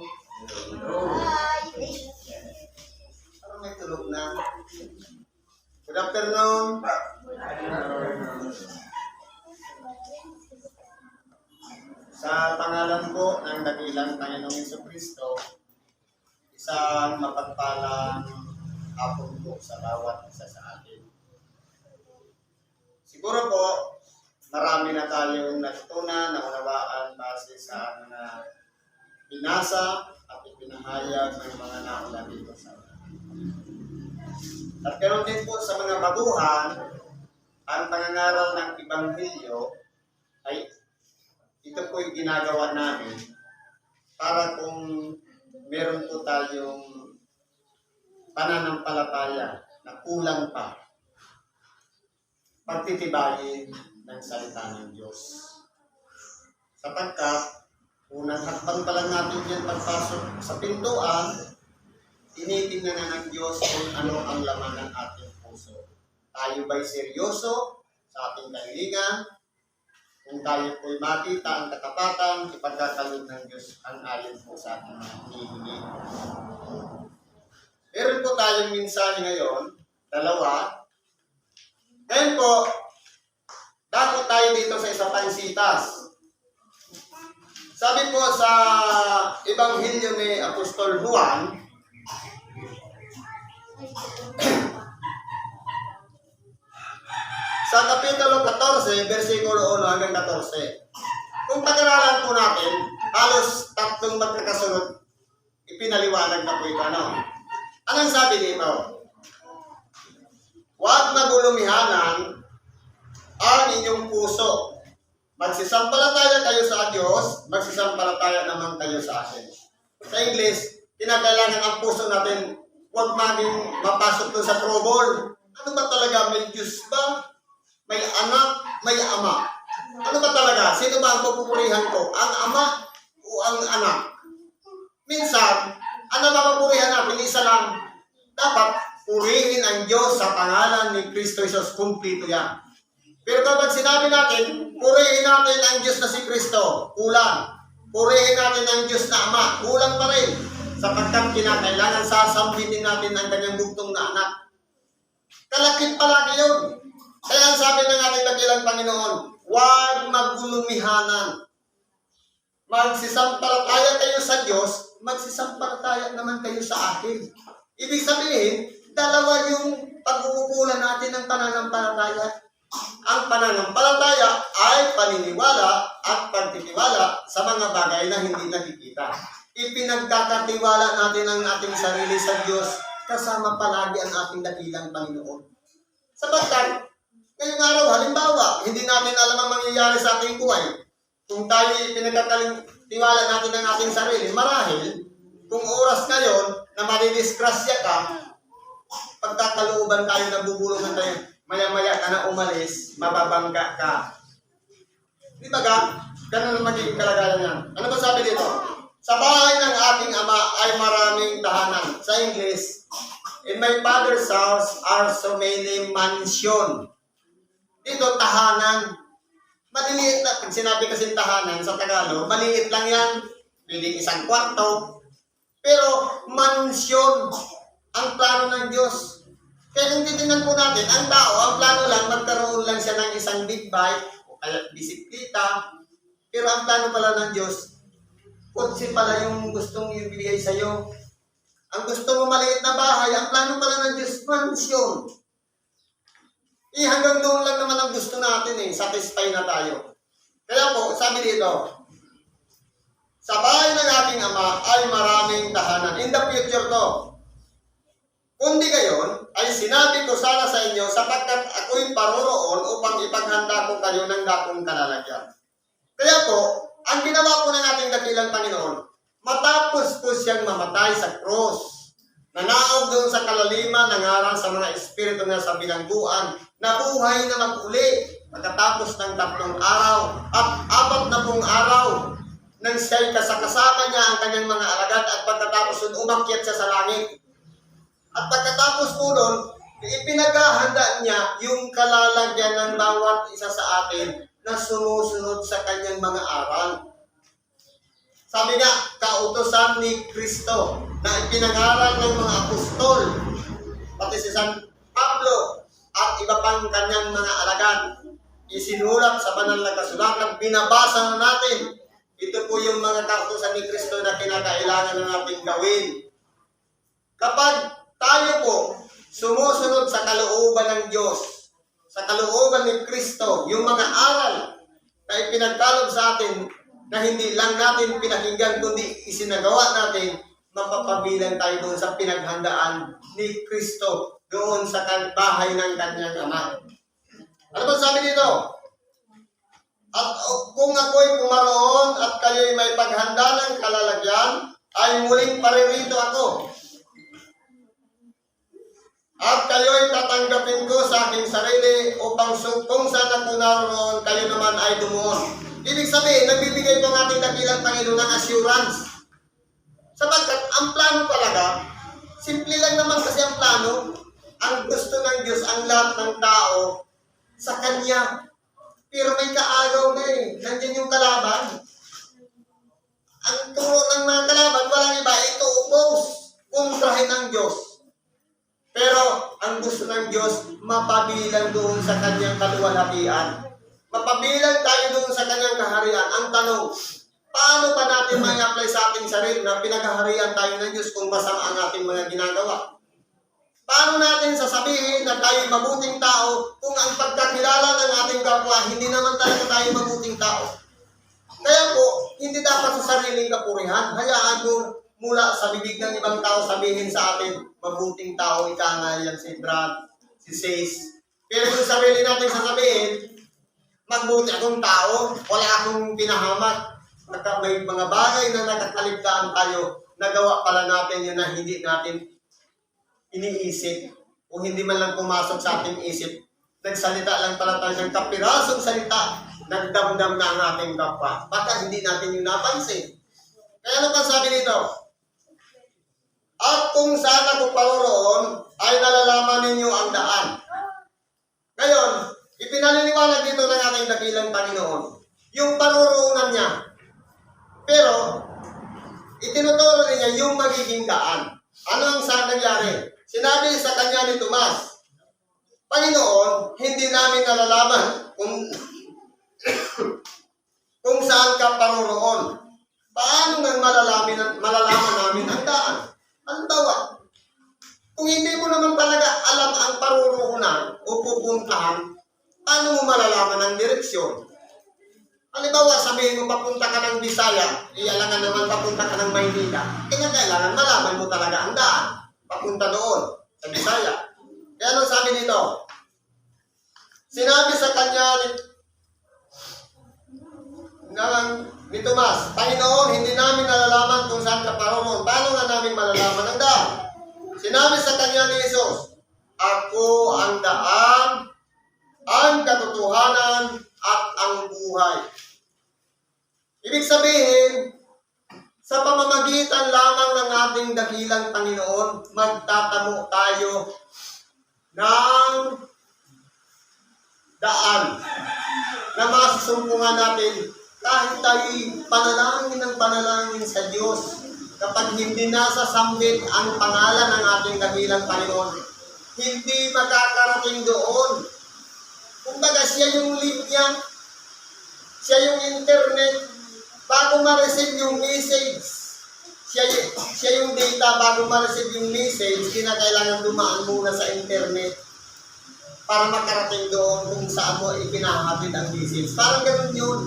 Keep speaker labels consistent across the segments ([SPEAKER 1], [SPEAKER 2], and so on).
[SPEAKER 1] Yeah. Binasa at ipinahayag ng mga nauna dito sa At ganoon din po sa mga baguhan, ang pangangaral ng Ebanghelyo ay ito po yung ginagawa namin para kung meron po tayong pananampalataya na kulang pa, pagtitibayin ng salita ng Diyos. Sapagkat, unang hakbang pa lang natin yan pagpasok sa pintuan, tinitingnan na ng Diyos kung ano ang laman ng ating puso. Tayo ba'y seryoso sa ating kahilingan? Kung tayo po'y makita ang katapatan, ipagkakalog ng Diyos ang ayon po sa ating hinihingi. Meron po tayong mensahe ngayon, dalawa. Ngayon po, dako tayo dito sa isang pansitas. Sabi po sa Ebanghelyo ni Apostol Juan, sa Kapitulo 14, versikulo 1 hanggang 14. Kung pag-aralan po natin, halos tatlong magkakasunod, ipinaliwanag na po ito. Ano? Anong sabi dito? Huwag magulumihanan ang inyong puso. Magsisampalataya kayo sa Diyos, magsisampalataya naman kayo sa akin. Sa English, kinakailangan ang puso natin huwag maging mapasok doon sa trouble. Ano ba talaga? May Diyos ba? May anak? May ama? Ano ba talaga? Sino ba ang pupurihan ko? Ang ama o ang anak? Minsan, ano ba papurihan natin? Isa lang. Dapat purihin ang Diyos sa pangalan ni Kristo Jesus. Kumplito yan. Pero kapag sinabi natin, purihin natin ang Diyos na si Kristo, kulang. Purihin natin ang Diyos na Ama, kulang pa rin. Sapagkat kinakailangan sasambitin natin ang kanyang bugtong na anak. Kalakit palagi yun. Kaya ang sabi ng ating dakilang Panginoon, huwag magulumihanan. Magsisampalataya kayo sa Diyos, magsisampalataya naman kayo sa akin. Ibig sabihin, dalawa yung pag-uukulan natin ng pananampalataya. Ang pananampalataya ay paniniwala at pagtitiwala sa mga bagay na hindi nakikita. Ipinagkakatiwala natin ang ating sarili sa Diyos kasama palagi ang ating dakilang Panginoon. Sapagkat, ngayong araw, halimbawa, hindi natin alam ang mangyayari sa ating buhay. Kung tayo pinagkakatiwala natin ang ating sarili, marahil, kung oras ngayon na madidiskrasya ka, pagkakalooban tayo, nabubulungan tayo, maya-maya ka na umalis, mababangga ka. Di ba ka? Ganun ang magiging kalagayan niya. Ano ba sabi dito? Sa bahay ng aking ama ay maraming tahanan. Sa English, In my father's house are so many mansion. Dito, tahanan. Maliliit na, pag sinabi kasi tahanan sa Tagalog, maliit lang yan. Pwedeng isang kwarto. Pero, mansion ang plano ng Diyos. Kaya kung titingnan po natin, ang tao, ang plano lang, magkaroon lang siya ng isang big bike o kaya bisikleta. Pero ang plano pala ng Diyos, kotse pala yung gustong ibigay sa'yo. Ang gusto mo maliit na bahay, ang plano pala ng Diyos, mansion. Eh, hanggang doon lang naman ang gusto natin eh, satisfy na tayo. Kaya po, sabi dito, sa bahay ng ating ama ay maraming tahanan. In the future to, kundi gayon, ay sinabi ko sana sa inyo sapagkat ako'y paroroon upang ipaghanda ko kayo ng dakong kalalagyan. Kaya po, ang ginawa po ng ating dakilang Panginoon, matapos po siyang mamatay sa cross, nanaog doon sa kalaliman, nangaral sa mga espiritu na sa bilangguan, nabuhay na mag-uli pagkatapos ng tatlong araw at apat na pong araw nang siya'y kasakasama niya ang kanyang mga alagad at pagkatapos nun umakyat siya sa langit. At pagkatapos po nun, ipinaghahanda niya yung kalalagyan ng bawat isa sa atin na sumusunod sa kanyang mga aral. Sabi nga, kautosan ni Kristo na ipinangaral ng mga apostol, pati si San Pablo at iba pang kanyang mga alagad. Isinulat sa banal na kasulatan, binabasa na natin. Ito po yung mga kautosan ni Kristo na kinakailangan na natin gawin. Kapag tayo po sumusunod sa kalooban ng Diyos, sa kalooban ni Kristo, yung mga aral na ipinagkalog sa atin na hindi lang natin pinakinggan kundi isinagawa natin, mapapabilang tayo doon sa pinaghandaan ni Kristo doon sa bahay ng kanyang ama. Ano ba sabi dito? At kung ako'y pumaroon at kayo'y may paghanda ng kalalagyan, ay muling paririto ako. At kayo'y tatanggapin ko sa aking sarili upang kung saan ako naroon, kayo naman ay dumuon. Ibig sabihin, nagbibigay po ang ating dakilang Panginoon ng assurance. Sapagkat ang plano talaga, simple lang naman kasi ang plano, ang gusto ng Diyos, ang lahat ng tao, sa Kanya. Pero may kaagaw na eh. Nandiyan yung kalaban. Ang turo ng mga kalaban, walang iba, ito oppose. Kontrahin ng Diyos. Pero ang gusto ng Diyos, mapabilang doon sa kanyang kaluwalhatian. Mapabilang tayo doon sa kanyang kaharian. Ang tanong, paano pa natin may apply sa ating sarili na pinaghaharian tayo ng Diyos kung masama ang ating mga ginagawa? Paano natin sasabihin na tayo mabuting tao kung ang pagkakilala ng ating kapwa, hindi naman talaga tayo mabuting tao? Kaya po, hindi dapat sa sariling kapurihan. Hayaan mo mula sa bibig ng ibang tao sabihin sa atin, mabuting tao, ika nga yan si Brad, si Says. Pero kung sarili natin sasabihin, magbuti akong tao, wala akong pinahamak. Pagka may mga bagay na nakakaligtaan tayo, nagawa pala natin yun na hindi natin iniisip o hindi man lang pumasok sa ating isip. Nagsalita lang pala tayo ng kapirasong salita, nagdamdam na ang ating kapwa. Baka hindi natin yung napansin. Kaya ano pa sabi nito? At kung saan ako paroroon, ay nalalaman ninyo ang daan. Ngayon, ipinaliliwanag dito ng ating dakilang Panginoon, yung paroroonan niya. Pero, itinuturo niya yung magiging daan. Ano ang saan nangyari? Sinabi sa kanya ni Tomas, Panginoon, hindi namin nalalaman kung kung saan ka paroroon. Paano nang malalaman, malalaman namin ang daan? Ang tawa. Kung hindi mo naman talaga alam ang paruroonan o pupuntahan, paano mo malalaman ang direksyon? Halimbawa, sabihin mo papunta ka ng Bisaya, iyalangan naman papunta ka ng Maynila. Kinakailangan malaman mo talaga ang daan. Papunta doon, sa Bisaya. Kaya anong sabi dito? Sinabi sa kanya ng, ni Tomas, Panginoon, hindi namin nalalaman kung saan ka parunod. Paano nga namin malalaman ang daan? Sinabi sa kanya ni Jesus, Ako ang daan, ang katotohanan, at ang buhay. Ibig sabihin, sa pamamagitan lamang ng ating dakilang Panginoon, magtatamo tayo ng daan na masusumpungan natin kahit tayo panalangin ng panalangin sa Diyos. Kapag hindi nasa sambit ang pangalan ng ating dakilang Panginoon, hindi makakarating doon. Kumbaga siya yung linya, siya yung internet, bago ma-receive yung message, siya, siya yung data bago ma-receive yung message, kinakailangan dumaan muna sa internet para makarating doon kung saan mo ipinahatid ang message. Parang ganun yun.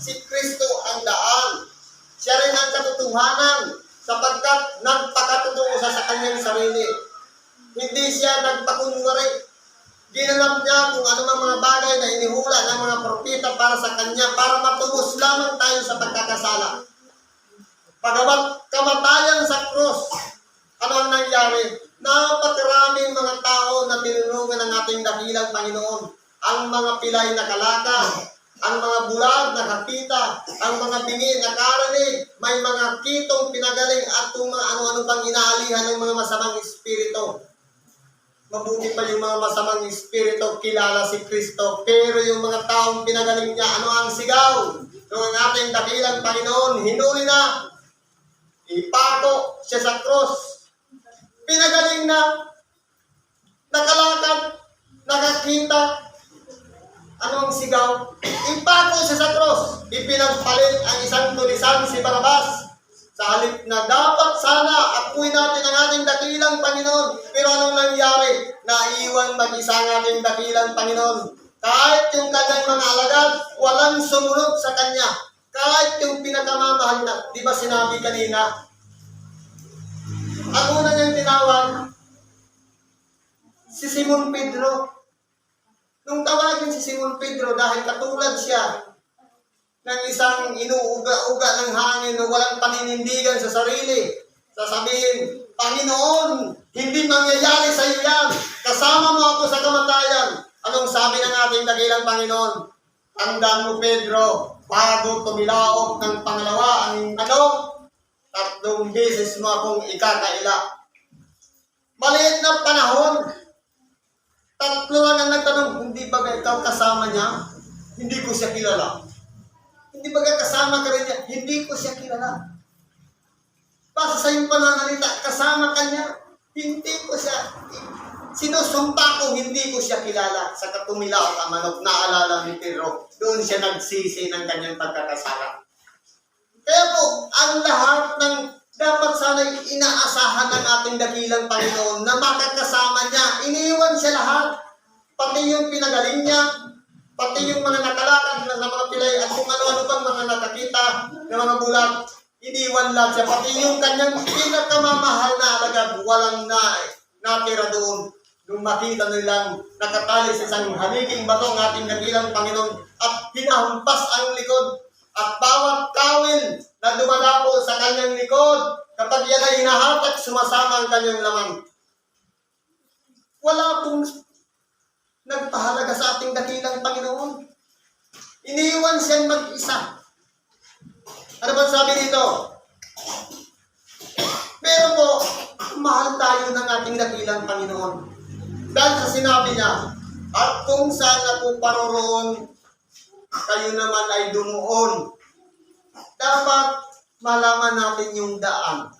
[SPEAKER 1] Si Kristo ang daan. Siya rin ang katotohanan sapagkat nagpakatotoo siya sa kanyang sarili. Hindi siya nagpakunwari. Ginanap niya kung ano mga bagay na inihula ng mga propeta para sa kanya para matubos lamang tayo sa pagkakasala. Pagamat kamatayan sa cross, ano ang nangyari? Napakaraming mga tao na tinulungan ng ating dakilang Panginoon. Ang mga pilay na kalaka, ang mga bulag na kakita, ang mga bingi na karinig, may mga kitong pinagaling at kung mga ano-ano pang inaalihan ng mga masamang espiritu. Mabuti pa yung mga masamang espiritu, kilala si Kristo. Pero yung mga taong pinagaling niya, ano ang sigaw? Nung ang ating dakilang Panginoon, hinuli na, ipako siya sa cross. Pinagaling na, nakalakad, nakakita, anong sigaw? Ipako siya sa cross. Ipinagpalit ang isang tulisan si Barabas. Sa halip na dapat sana akuin natin ang ating dakilang Panginoon. Pero anong nangyari? Naiwan mag-isa ang ating dakilang Panginoon. Kahit yung kanyang mga alagad, walang sumunod sa kanya. Kahit yung pinakamamahal na, di ba sinabi kanina? Ang una niyang tinawag, si Simon Pedro. Nung tawagin si Simon Pedro dahil katulad siya ng isang inuuga-uga ng hangin na walang paninindigan sa sarili. Sasabihin, Panginoon, hindi mangyayari sa iyo yan. Kasama mo ako sa kamatayan. Anong sabi ng ating dakilang Panginoon? Tandaan mo, Pedro, bago tumilaok ng pangalawa ang ano, tatlong beses mo akong ikakaila. Maliit na panahon, tatlo lang ang nagtanong, hindi ba ikaw kasama niya? Hindi ko siya kilala. Hindi ba kasama ka rin niya? Hindi ko siya kilala. Basta sa iyong pananalita, kasama ka niya. Hindi ko siya, sinusumpa ko, hindi ko siya kilala. Sa katumilaw ang manok, naalala ni Pedro, doon siya nagsisi ng kanyang pagkakasala. Kaya po, ang lahat ng dapat sana inaasahan ng ating dakilang Panginoon na makakasama niya, iniwan siya lahat. Pati yung pinagaling niya, pati yung mga nakalakad na, mga pilay at kung ano-ano pang mga nakakita na mga bulag, iniwan lahat siya. Pati yung kanyang pinakamamahal na alagad, walang na, natira doon. Nung makita nilang nakatali sa isang haliging bato ng ating nagilang Panginoon at hinahumpas ang likod at bawat kawil na dumadapo sa kanyang likod, kapag yan ay hinahatak, sumasama ang kanyang laman. Wala pong nagpahalaga sa ating dakilang Panginoon. Iniwan siyang mag-isa. Ano ba sabi dito? Pero po, mahal tayo ng ating dakilang Panginoon. Dahil sa sinabi niya, at kung saan ako paroroon, kayo naman ay dumuon. Dapat malaman natin yung daan.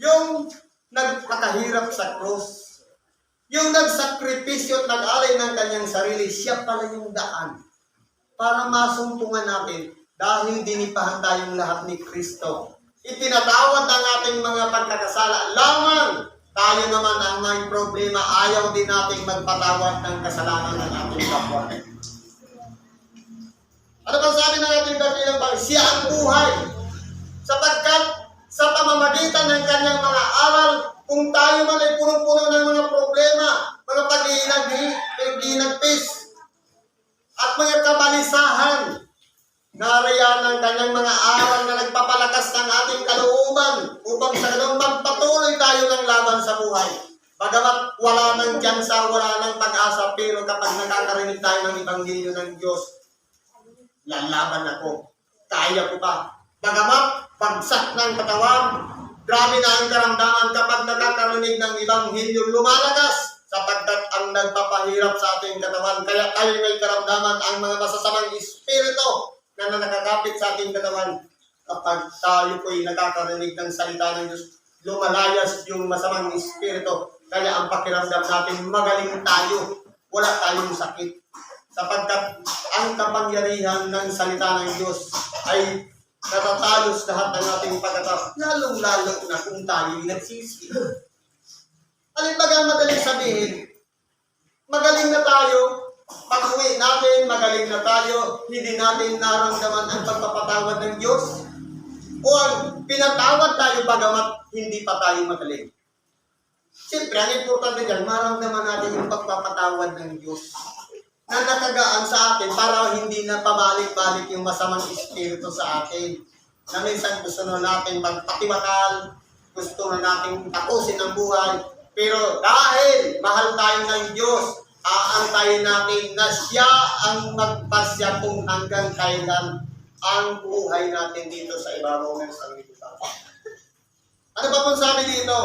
[SPEAKER 1] Yung nagpakahirap sa cross, yung nagsakripisyo at nag-alay ng kanyang sarili, siya pala yung daan para masumpungan natin dahil dinipahan tayong lahat ni Kristo. Itinatawad ang ating mga pagkakasala lamang tayo naman ang may problema, ayaw din nating magpatawad ng kasalanan ng ating kapwa. Ano ba sabi ng ating dakilang pag siya ang buhay? Sapagkat sa pamamagitan ng kanyang mga aral, kung tayo man ay punong-puno ng mga problema, mga pag-iinagpis, at mga kabalisahan, nariyan ang kanyang mga aral na nagpapalakas ng ating kalooban upang sa ganun magpatuloy tayo ng laban sa buhay. Bagamat wala nang tsansa, wala nang pag-asa, pero kapag nakakarinig tayo ng Ebanghelyo ng Diyos, lalaban ako. Kaya ko pa. Bagamat pagsak ng katawan, grabe na ang karamdaman kapag nakakarinig ng Ebanghelyo lumalakas sapagkat ang nagpapahirap sa ating katawan. Kaya tayo may karamdaman ang mga masasamang espiritu na nakakapit sa ating katawan. Kapag tayo po'y nakakarinig ng salita ng Diyos, lumalayas yung masamang espiritu. Kaya ang pakiramdam natin, magaling tayo. Wala tayong sakit sapagkat ang kapangyarihan ng salita ng Diyos ay natatalos lahat ng ating pagkatap, lalong-lalo na kung tayo'y nagsisi. Ang madaling sabihin? Magaling na tayo, pag uwi natin, magaling na tayo, hindi natin naramdaman ang pagpapatawad ng Diyos? O ang pinatawad tayo bagamat hindi pa tayo magaling? Siyempre, ang importante dyan, maramdaman natin yung pagpapatawad ng Diyos na nakagaan sa atin para hindi na pabalik-balik yung masamang espiritu sa atin. Na minsan gusto na natin magpatiwakal, gusto na natin tapusin ang buhay. Pero dahil mahal tayo ng Diyos, aantayin natin na siya ang magpasya kung hanggang kailan ang buhay natin dito sa ibabaw ng sanglibutan. Ano ba pong sabi dito?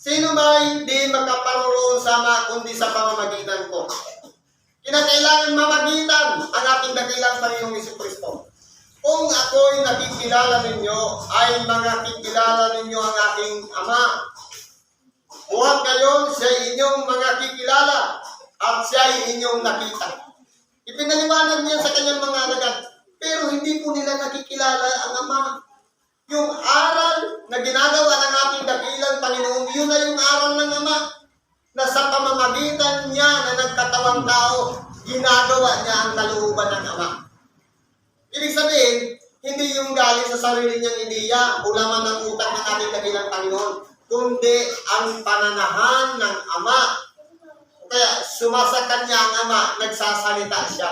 [SPEAKER 1] Sino ba hindi makaparoon sa ama kundi sa pamamagitan ko? Kinakailangan mamagitan ang ating dakilang Panginoong Yesu Kristo. Kung ako'y nakikilala ninyo, ay makikilala ninyo ang aking Ama. Huwag kayo siya inyong mga kikilala at siya ay inyong nakita. Ipinaliwanag niya sa kanyang mga alagad, pero hindi po nila nakikilala ang Ama. Yung aral na ginagawa ng ating Panginoon, yun na yung aral ng Ama na sa pamamagitan niya na nagkatawang tao, ginagawa niya ang kalooban ng Ama. Ibig sabihin, hindi yung galing sa sarili niyang ideya o laman ng utak ng ating dakilang Panginoon, kundi ang pananahan ng Ama. Kaya sumasakan niya ang Ama, nagsasalita siya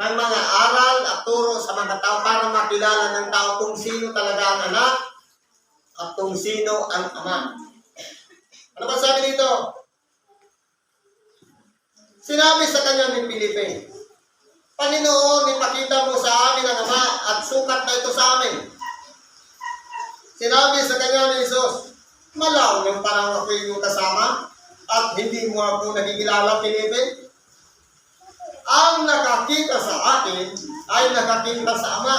[SPEAKER 1] ng mga aral at turo sa mga tao para makilala ng tao kung sino talaga ang anak at kung sino ang Ama. Ano ba sabi dito? Sinabi sa kanya ni Filipe, Panginoon, ipakita mo sa amin ang Ama at sukat na ito sa amin. Sinabi sa kanya ni Jesus, Malaw yung parang ako yung kasama at hindi mo ako nakikilala, Filipe. Ang nakakita sa akin ay nakakita sa Ama.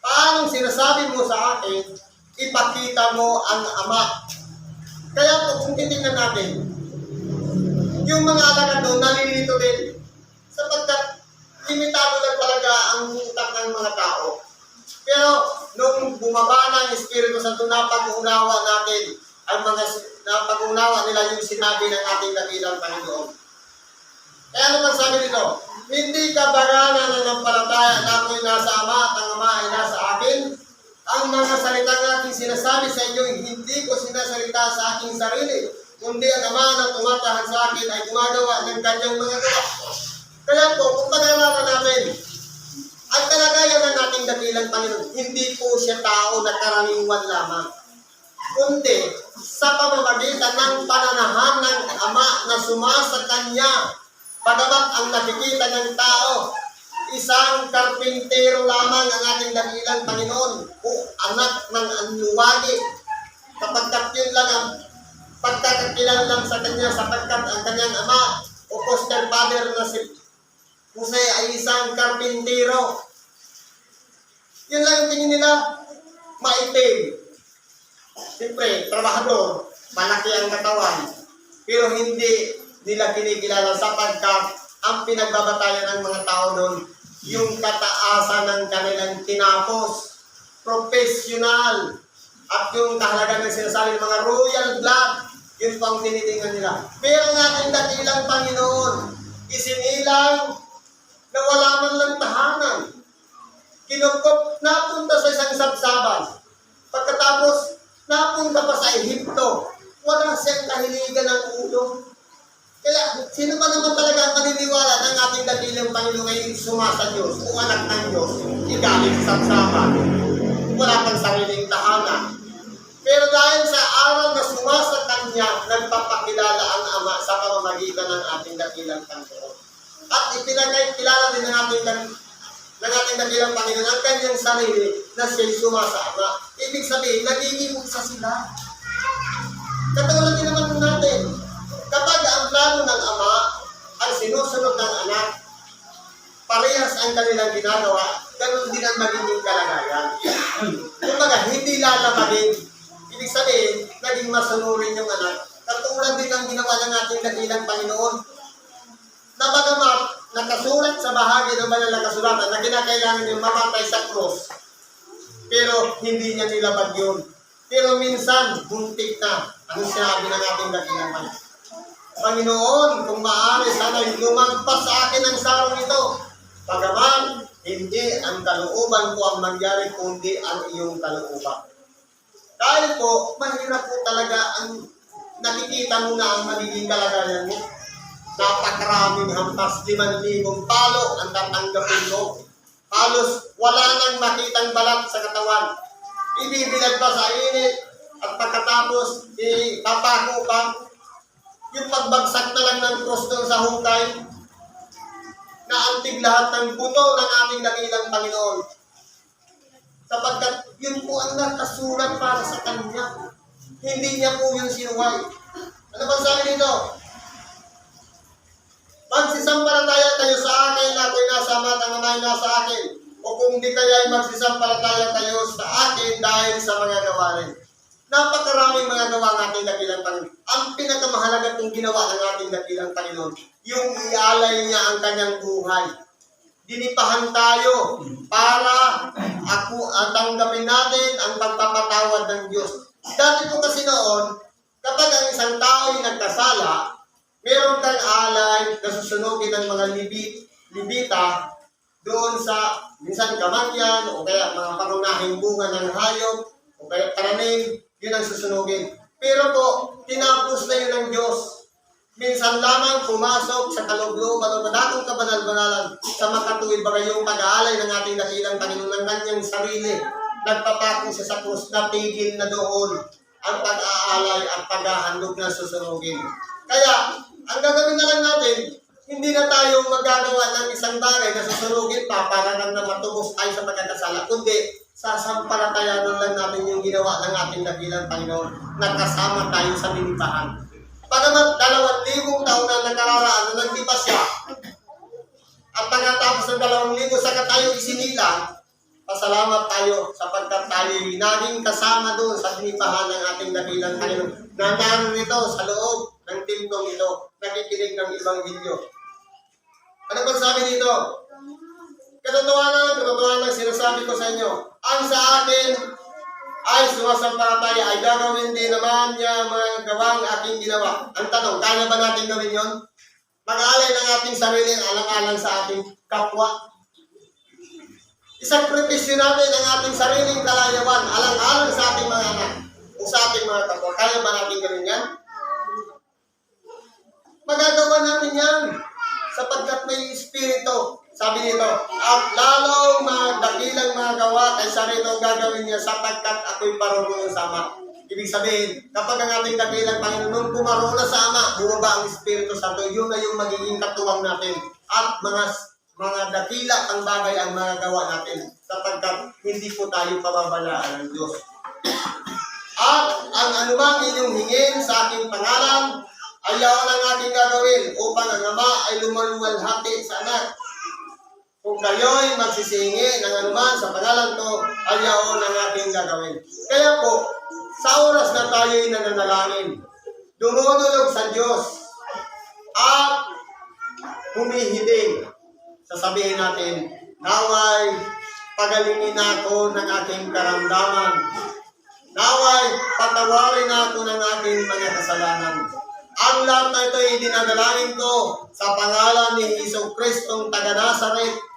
[SPEAKER 1] Paano sinasabi mo sa akin, ipakita mo ang Ama. Kaya po, kung titingnan natin, yung mga alagad doon, nalilito din. Sapagkat limitado lang talaga ang utak ng mga tao. Pero nung bumaba na ang Espiritu Santo, napag-unawa natin ang mga napag-unawa nila yung sinabi ng ating dakilang Panginoon. Kaya ano man sabi dito? Hindi ka baranan ng nampalataya na ako'y nasa Ama at ang Ama ay nasa akin. Ang mga salita ng aking sinasabi sa inyo, hindi ko sinasalita sa aking sarili. Kundi ang Ama na tumatahan sa akin ay gumagawa ng kanyang mga gawa. Kaya po, kung pag-aralan natin, ang kalagayan ng ating dakilang Panginoon, hindi po siya tao na karaniwan lamang. Kundi, sa pamamagitan ng pananahan ng Ama na sumasa Kanya, pagamat ang nakikita ng tao, isang karpintero lamang ang ating dakilang Panginoon o anak ng anluwagi. Kapagkat yun lang ang pagkakakilala lang sa Kanya sapagkat ang Kanyang Ama o foster father na si Jose ay isang karpintero. Yun lang yung tingin nila, maitim. Siyempre, trabahador, malaki ang katawan, pero hindi nila kinikilala sapagkat ang pinagbabatayan ng mga tao doon, yung kataasan ng kanilang tinapos, professional, at yung kahalagan ng sinasabi mga royal blood, yun po tinitingnan nila. Pero ang ating dakilang Panginoon, isinilang na wala man lang tahanan. Kinukop, napunta sa isang sabsaban. Pagkatapos, napunta pa sa Ehipto. Wala siyang kahiligan ng ulo. Kaya, sino ba naman talaga ang maniniwala ng ating dakilang Panginoon ay sumasa Diyos o anak ng Diyos, igaling sa sabsaban. Wala pang sariling tahanan. Pero dahil sa aral na sumasa Kanya, nagpapakilala ang Ama sa pamamagitan ng ating dakilang Panginoon. At ipinagkilala din ng ating ng ating dakilang Panginoon ang kanyang sarili na siya'y sumasa Ama. Ibig sabihin, nagiging isa sila. Katulad plano ng Ama ay sinusunod ng anak, parehas ang kanilang ginagawa, ganun din ang magiging kalagayan. Kumbaga, hindi lalamagin. Ibig sabihin, naging masunurin yung anak. Katulad din ang ginawa ng ating dakilang Panginoon. Na bagamat nakasulat sa bahagi ng banal na kasulatan na kinakailangan yung mamatay sa cross, pero hindi niya nilabag yun. Pero minsan, buntik na. Ano sinabi ng ating dakilang Panginoon? Panginoon, kung maaari, sana lumagpas sa akin ang sarong ito. Pagaman, hindi ang kalooban ko ang mangyari, kundi ang iyong kalooban. Dahil po, mahirap po talaga ang nakikita mo na ang magiging kalagayan mo. Napakaraming hampas, liman libong palo ang tatanggapin mo. Halos wala nang makitang balat sa katawan. Ibibilag pa sa init at pagkatapos ipapako pa yung pagbagsak na lang ng cross doon sa hukay na antig lahat ng buto ng ating dakilang Panginoon. Sapagkat yun po ang nakasulat para sa Kanya. Hindi niya po yung sinuway. Ano ba sabi dito? Magsisampalataya kayo sa akin, ako'y nasa ama, at ang ama'y nasa akin. O kung di kaya ay magsisampalataya kayo sa akin dahil sa mga gawain. Napakaraming mga gawa ng ating dakilang Panginoon. Ang pinakamahalaga itong ginawa ng ating dakilang Panginoon, yung ialay niya ang kanyang buhay. Dinipahan tayo para ako ang tanggapin natin ang pagpapatawad ng Diyos. Dati po kasi noon, kapag ang isang tao ay nagkasala, meron kang alay na susunugin ng mga libit, libita doon sa minsan kamanyan o kaya mga pangunahing bunga ng hayop o kaya karaning, yun ang susunugin. Pero po, tinapos na yun ng Diyos. Minsan lamang pumasok sa kaloob-looban o madakong kabanal-banalan sa makatuwid ba yung pag-aalay ng ating dakilang Panginoon ng kanyang sarili. Nagpapako siya sa krus na tigil na doon ang pag-aalay at paghahandog na susunugin. Kaya, ang gagawin na lang natin, hindi na tayo magagawa ng isang bagay na susunugin pa para lang na matubos tayo sa pagkakasala, kundi sasampalatayanan lang natin yung ginawa ng ating dakilang Panginoon na kasama tayo sa linipahan. Pagamat dalawang libong taon na nakararaan na nagtipas siya, at pagkatapos ng dalawang libo sa tayo isinilang, pasalamat tayo sapagkat tayo naging kasama doon sa linipahan ng ating dakilang Panginoon na narito sa loob ng timplong ito, nakikinig ng Ebanghelyo. Ano bang sabi dito? Katotohanan, katotohanan sinasabi ko sa inyo, ang sa akin ay sumasampalataya ay gagawin din naman niya mga gawang aking ginawa. Ang tanong, kaya ba natin gawin yon? Mag-aalay ng ating sarili alang-alang sa ating kapwa. Isakripisyo natin ang ating sariling kalayawan alang-alang sa ating mga anak o sa ating mga kapwa. Kaya ba natin gawin yan? Magagawa natin yan sapagkat may espiritu. Sabi nito, at lalong mga dakilang mga gawa kaysa rito gagawin niya sapagkat ako'y parunong sa Ama. Ibig sabihin, kapag ang ating dakilang Panginoon nung pumaruna sa Ama, bumaba ang Espiritu Santo, yun na yung magiging katuwang natin. At mga mga dakila ang bagay ang mga gawa natin sapagkat hindi po tayo pababalaan ng Diyos. At ang anumang inyong hingin sa aking pangalan, ayaw ang aking gagawin upang ang Ama ay lumaluwalhati sa anak. Kung kayo'y magsisingi ng anuman sa pangalan ko, ayaw ang aking gagawin. Kaya po, sa oras na tayo'y nananalangin, dumudulog sa Diyos at humihiling, sasabihin natin, naway pagalingin ako ng aking karamdaman. Naway patawarin ako ng aking mga kasalanan. Ang lahat na ito ay dinadalangin ko sa pangalan ni Isong Kristong taga Nazaret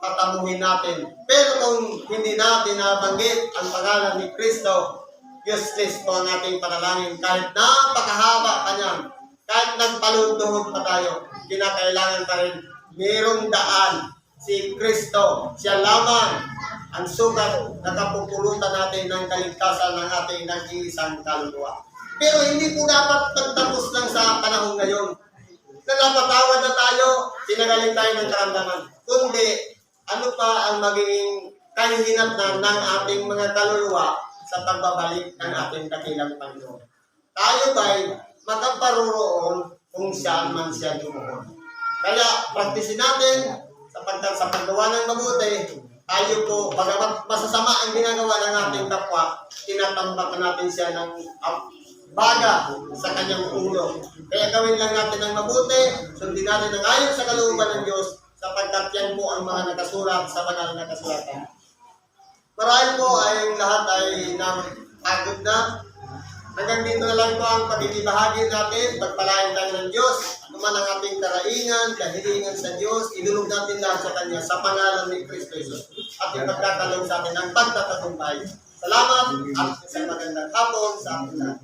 [SPEAKER 1] patamuhin natin. Pero kung hindi natin nabanggit ang pangalan ni Kristo, useless po ang ating panalangin. Kahit napakahaba pa niyan, kahit nagpaluntuhog pa tayo, kinakailangan pa rin mayroong daan si Kristo. Siya lamang ang sugat na kapupulutan natin ng kaligtasan ng ating nag-iisang kaluluwa. Pero hindi po dapat magtapos lang sa panahon ngayon. Na napatawad na tayo, tinagaling tayo ng karamdaman. Kundi, ano pa ang magiging kahihinatnan ng ating mga kaluluwa sa pagbabalik ng ating dakilang Panginoon. Tayo ba'y makaparuroon kung saan man siya lumuhod. Kaya, praktisin natin sapagkat sa paggawa ng mabuti, tayo po, bagamat masasama ang ginagawa ng ating kapwa, tinatambakan natin siya ng uh, baga sa kanyang ulo. Kaya gawin lang natin ang mabuti, sundin natin ang ayon sa kalooban ng Diyos, sapagkat yan po ang mga nakasulat sa banal na kasulatan. Marahil po ay lahat ay nang pagod na. Hanggang dito na lang po ang pagkikibahagi natin. Pagpalain tayo ng Diyos. Ano man ang ating karaingan, kahilingan sa Diyos, ilulog natin lahat sa Kanya sa pangalan ni Kristo Jesus. At ipagkakalong sa atin ang pagtatagumpay. Salamat at isang magandang hapon sa ating lahat.